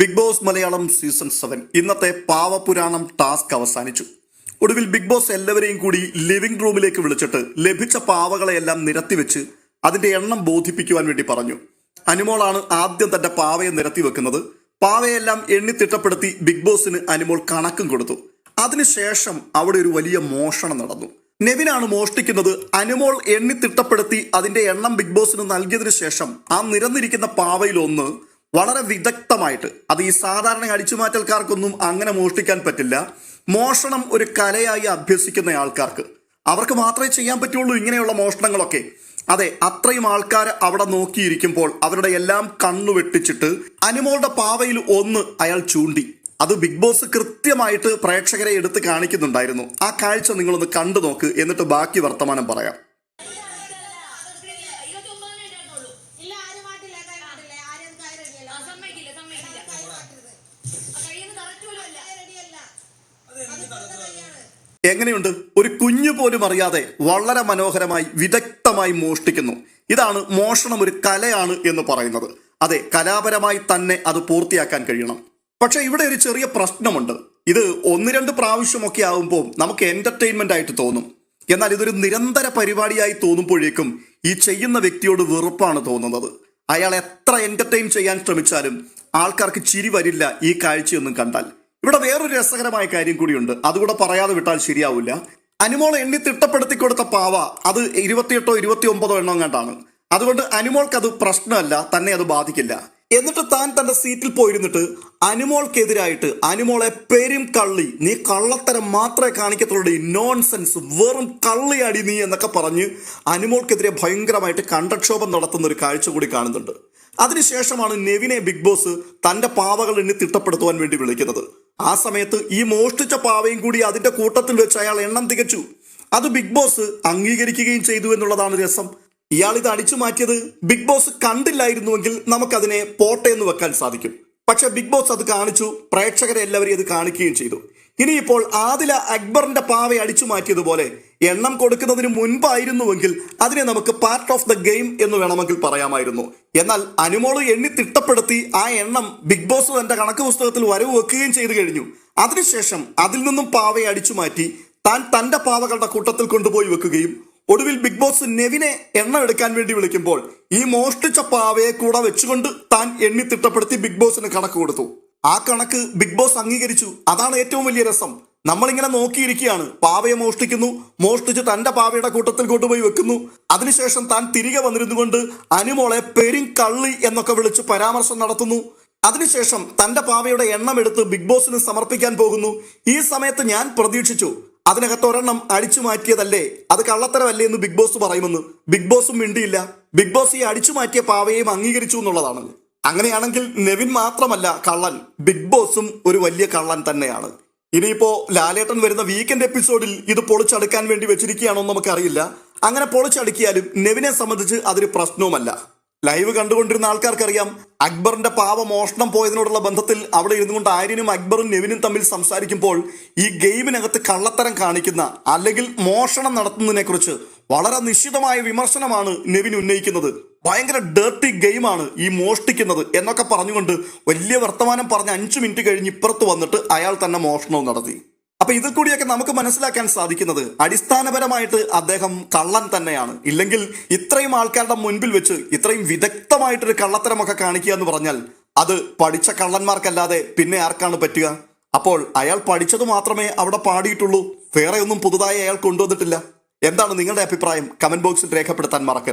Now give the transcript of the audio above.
Big boss Malayalam season seven ഇന്നത്തെ പാവപുരാണം task അവസാനിച്ചു. ഒടുവിൽ ബിഗ് ബോസ് എല്ലാവരെയും കൂടി ലിവിംഗ് റൂമിലേക്ക് വിളിച്ചിട്ട് ലഭിച്ച പാവകളെയെല്ലാം നിരത്തിവെച്ച് അതിന്റെ എണ്ണം ബോധിപ്പിക്കുവാൻ വേണ്ടി പറഞ്ഞു. അനുമോളാണ് ആദ്യം തന്റെ പാവയെ നിരത്തി വെക്കുന്നത് പാവയെല്ലാം എണ്ണി തിട്ടപ്പെടുത്തി ബിഗ് ബോസിന് അനുമോൾ കണക്കും കൊടുത്തു. അതിനുശേഷം അവിടെ ഒരു വലിയ മോഷണം നടന്നു. നെവിനാണ് മോഷ്ടിക്കുന്നത്. അനുമോൾ എണ്ണി തിട്ടപ്പെടുത്തി അതിന്റെ എണ്ണം ബിഗ് ബോസിന് നൽകിയതിനു ശേഷം ആ നിരന്നിരിക്കുന്ന പാവയിൽ ഒന്ന് വളരെ വിദഗ്ധമായിട്ട് അത് ഈ സാധാരണ അടിച്ചുമാറ്റൽക്കാർക്കൊന്നും അങ്ങനെ മോഷ്ടിക്കാൻ പറ്റില്ല. മോഷണം ഒരു കലയായി അഭ്യസിക്കുന്ന ആൾക്കാർക്ക്. അവർക്ക് മാത്രമേ ചെയ്യാൻ പറ്റുള്ളൂ ഇങ്ങനെയുള്ള മോഷണങ്ങളൊക്കെ. അതെ അത്രയും ആൾക്കാർ അവിടെ നോക്കിയിരിക്കുമ്പോൾ അവരുടെ എല്ലാം കണ്ണു വെട്ടിച്ചിട്ട് അനുമോളുടെ പാവയിൽ ഒന്ന് അയാൾ ചൂണ്ടി. അത് ബിഗ് ബോസ് കൃത്യമായിട്ട് പ്രേക്ഷകരെ എടുത്ത് കാണിക്കുന്നുണ്ടായിരുന്നു. ആ കാഴ്ച നിങ്ങളൊന്ന് കണ്ടു നോക്ക് എന്നിട്ട് ബാക്കി വർത്തമാനം പറയാം. എങ്ങനെയുണ്ട്? ഒരു കുഞ്ഞു പോലും അറിയാതെ വളരെ മനോഹരമായി വിദഗ്ധമായി മോഷ്ടിക്കുന്നു. ഇതാണ് മോഷണം ഒരു കലയാണ് എന്ന് പറയുന്നത്. അതെ കലാപരമായി തന്നെ അത് പൂർത്തിയാക്കാൻ കഴിയണം. പക്ഷെ ഇവിടെ ഒരു ചെറിയ പ്രശ്നമുണ്ട്. ഇത് ഒന്ന് രണ്ട് പ്രാവശ്യമൊക്കെ ആകുമ്പോൾ നമുക്ക് എന്റർടൈൻമെന്റ് ആയിട്ട് തോന്നും. എന്നാൽ ഇതൊരു നിരന്തര പരിപാടിയായി തോന്നുമ്പോഴേക്കും ഈ ചെയ്യുന്ന വ്യക്തിയോട് വെറുപ്പാണ് തോന്നുന്നത്. അയാൾ എത്ര എന്റർടൈൻ ചെയ്യാൻ ശ്രമിച്ചാലും ആൾക്കാർക്ക് ചിരി വരില്ല ഈ കാഴ്ചയൊന്നും കണ്ടാൽ. ഇവിടെ വേറൊരു രസകരമായ കാര്യം കൂടിയുണ്ട്. അതുകൂടെ പറയാതെ വിട്ടാൽ ശരിയാവില്ല. അനുമോൾ എണ്ണി തിട്ടപ്പെടുത്തി കൊടുത്ത പാവ അത് ഇരുപത്തിയെട്ടോ ഇരുപത്തി ഒമ്പതോ എണ്ണം കണ്ടാണ് അതുകൊണ്ട് അനുമോൾക്ക് അത് പ്രശ്നമല്ല തന്നെ അത് ബാധിക്കില്ല. എന്നിട്ട് താൻ തന്റെ സീറ്റിൽ പോയിരുന്നിട്ട് അനുമോൾക്കെതിരായിട്ട് അനുമോളെ പെരും കള്ളി നീ കള്ളത്തരം മാത്രമേ കാണിക്കത്തുള്ളൂ നോൺസെൻസ് വെറും കള്ളിയാടി നീ എന്നൊക്കെ പറഞ്ഞ് അനുമോൾക്കെതിരെ ഭയങ്കരമായിട്ട് കണ്ടക്ഷോഭം നടത്തുന്ന ഒരു കാഴ്ച കൂടി കാണുന്നുണ്ട്. അതിനുശേഷമാണ് നെവിനെ ബിഗ് ബോസ് തന്റെ പാവകൾ എണ്ണി തിട്ടപ്പെടുത്തുവാൻ വേണ്ടി വിളിക്കുന്നത്. ആ സമയത്ത് ഈ മോഷ്ടിച്ച പാവയും കൂടി അതിന്റെ കൂട്ടത്തിൽ വെച്ച് അയാൾ എണ്ണം തികച്ചു. അത് ബിഗ് ബോസ് അംഗീകരിക്കുകയും ചെയ്തു എന്നുള്ളതാണ് രസം. ഇയാൾ ഇത് അടിച്ചു മാറ്റിയത് ബിഗ് ബോസ് കണ്ടില്ലായിരുന്നുവെങ്കിൽ നമുക്കതിനെ പോട്ടെ എന്ന് വെക്കാൻ സാധിക്കും. പക്ഷെ ബിഗ് ബോസ് അത് കാണിച്ചു പ്രേക്ഷകരെ എല്ലാവരെയും അത് കാണിക്കുകയും ചെയ്തു. ഇനിയിപ്പോൾ ആദില അക്ബറിന്റെ പാവ അടിച്ചു മാറ്റിയതുപോലെ എണ്ണം കൊടുക്കുന്നതിന് മുൻപായിരുന്നുവെങ്കിൽ അതിനെ നമുക്ക് പാർട്ട് ഓഫ് ദ ഗെയിം എന്ന് വേണമെങ്കിൽ പറയാമായിരുന്നു. എന്നാൽ അനുമോൾ എണ്ണി തിട്ടപ്പെടുത്തി ആ എണ്ണം ബിഗ് ബോസ് തന്റെ കണക്ക് പുസ്തകത്തിൽ വരവ് വെക്കുകയും ചെയ്തു കഴിഞ്ഞു. അതിനുശേഷം അതിൽ നിന്നും പാവയെ അടിച്ചു മാറ്റി താൻ തന്റെ പാവകളുടെ കൂട്ടത്തിൽ കൊണ്ടുപോയി വെക്കുകയും ഒടുവിൽ ബിഗ് ബോസ് നെവിനെ എണ്ണ എടുക്കാൻ വേണ്ടി വിളിക്കുമ്പോൾ ഈ മോഷ്ടിച്ച പാവയെ കൂടെ വെച്ചുകൊണ്ട് താൻ എണ്ണി തിട്ടപ്പെടുത്തി ബിഗ് ബോസിന് കണക്ക് കൊടുത്തു. ആ കണക്ക് ബിഗ് ബോസ് അംഗീകരിച്ചു. അതാണ് ഏറ്റവും വലിയ രസം. നമ്മളിങ്ങനെ നോക്കിയിരിക്കുകയാണ്. പാവയെ മോഷ്ടിക്കുന്നു മോഷ്ടിച്ച് തന്റെ പാവയുടെ കൂട്ടത്തിൽ കൊണ്ടുപോയി വെക്കുന്നു. അതിനുശേഷം താൻ തിരികെ വന്നിരുന്നു കൊണ്ട് അനുമോളെ പെരും കള്ളി എന്നൊക്കെ വിളിച്ച് പരാമർശം നടത്തുന്നു. അതിനുശേഷം തന്റെ പാവയുടെ എണ്ണം എടുത്ത് ബിഗ് ബോസിന് സമർപ്പിക്കാൻ പോകുന്നു. ഈ സമയത്ത് ഞാൻ പ്രതീക്ഷിച്ചു അതിനകത്ത് ഒരെണ്ണം അടിച്ചു മാറ്റിയതല്ലേ? അത് കള്ളത്തരമല്ലേ എന്ന് ബിഗ് ബോസ് പറയുമെന്ന്. ബിഗ് ബോസും മിണ്ടിയില്ല. ബിഗ് ബോസ് ഈ അടിച്ചു മാറ്റിയ പാവയെയും അംഗീകരിച്ചു എന്നുള്ളതാണ്. അങ്ങനെയാണെങ്കിൽ നെവിൻ മാത്രമല്ല കള്ളൻ. ബിഗ് ബോസും ഒരു വലിയ കള്ളൻ തന്നെയാണ്. ഇനിയിപ്പോ ലാലേട്ടൻ വരുന്ന വീക്കെൻഡ് എപ്പിസോഡിൽ ഇത് പൊളിച്ചടുക്കാൻ വേണ്ടി വെച്ചിരിക്കുകയാണോ നമുക്കറിയില്ല. അങ്ങനെ പൊളിച്ചടുക്കിയാലും നെവിനെ സംബന്ധിച്ച് അതൊരു പ്രശ്നവുമല്ല. ലൈവ് കണ്ടുകൊണ്ടിരുന്ന ആൾക്കാർക്കറിയാം അക്ബറിന്റെ പാവ മോഷണം പോയതിനോടുള്ള ബന്ധത്തിൽ അവിടെ ഇരുന്നു കൊണ്ട് ആര്യനും അക്ബറും നെവിനും തമ്മിൽ സംസാരിക്കുമ്പോൾ ഈ ഗെയിമിനകത്ത് കള്ളത്തരം കാണിക്കുന്ന അല്ലെങ്കിൽ മോഷണം നടത്തുന്നതിനെക്കുറിച്ച് വളരെ നിശ്ചിതമായ വിമർശനമാണ് നെവിൻ ഉന്നയിക്കുന്നത്. ഭയങ്കര ഡേർട്ടി ഗെയിമാണ് ഈ മോഷ്ടിക്കുന്നത് എന്നൊക്കെ പറഞ്ഞുകൊണ്ട് വലിയ വർത്തമാനം പറഞ്ഞ് അഞ്ചു മിനിറ്റ് കഴിഞ്ഞ് ഇപ്പുറത്ത് വന്നിട്ട് അയാൾ തന്നെ മോഷണവും നടത്തി. അപ്പൊ ഇതിൽ കൂടിയൊക്കെ നമുക്ക് മനസ്സിലാക്കാൻ സാധിക്കുന്നത് അടിസ്ഥാനപരമായിട്ട് അദ്ദേഹം കള്ളൻ തന്നെയാണ്. ഇല്ലെങ്കിൽ ഇത്രയും ആൾക്കാരുടെ മുൻപിൽ വെച്ച് ഇത്രയും വിദഗ്ധമായിട്ടൊരു കള്ളത്തരമൊക്കെ കാണിക്കുക എന്ന് പറഞ്ഞാൽ അത് പഠിച്ച കള്ളന്മാർക്കല്ലാതെ പിന്നെ ആർക്കാണ് പറ്റുക? അപ്പോൾ അയാൾ പഠിച്ചത് മാത്രമേ അവിടെ പാടിയിട്ടുള്ളൂ. വേറെ ഒന്നും പുതുതായി അയാൾ കൊണ്ടുവന്നിട്ടില്ല. എന്താണ് നിങ്ങളുടെ അഭിപ്രായം? കമന്റ് ബോക്സിൽ രേഖപ്പെടുത്താൻ മറക്കരുത്.